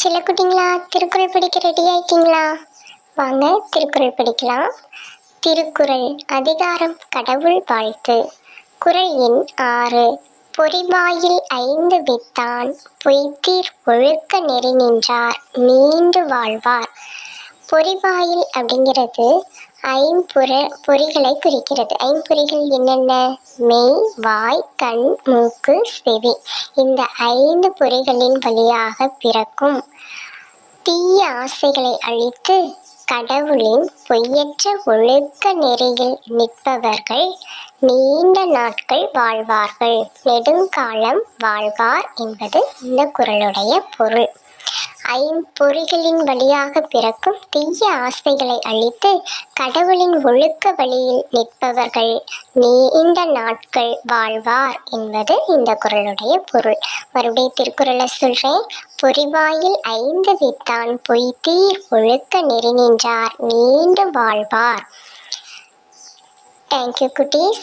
சில குட்டிங்களா திருக்குறள் படிக்க ரெடி ஆயிட்டீங்களா? வாங்க திருக்குறள் படிக்கலாம். திருக்குறள் அதிகாரம் கடவுள் வாழ்த்து. குறள் எண் ஆறு. பொறிவாயில் ஐந்து வித்தான் பொய்த்தீர் ஒழுக்க நெறி நின்றார் நீண்டு வாழ்வார். பொறிவாயில் அப்படிங்கிறது ஐம்புற பொறிகளை குறிக்கிறது. ஐம்பொறிகள் என்னென்ன? மெய் வாய் கண் மூக்கு செவி. இந்த ஐந்து பொறிகளின் வழியாக பிறக்கும் தீய ஆசைகளை அழித்து கடவுளின் பொய்யற்ற ஒழுக்க நெறியில் நிற்பவர்கள் நீண்ட நாட்கள் வாழ்வார்கள். நெடுங்காலம் வாழ்வார் என்பது இந்த குறளுடைய பொருள். ஐம்பொறிகளின் வழியாக பிறக்கும் தீய ஆசைகளை அழித்து கடவுளின் ஒழுக்க வழியில் நிற்பவர்கள். நீண்ட நாட்கள் வாழ்வார் என்பது இந்த குறளுடைய பொருள். மறுபடிய திருக்குறளை சொல்றேன். பொறிவாயில் ஐந்து வித்தான் பொய்தீர் ஒழுக்க நெறி நின்றார். நீண்டு வாழ்வார். தேங்க்யூ குட்டீஸ்.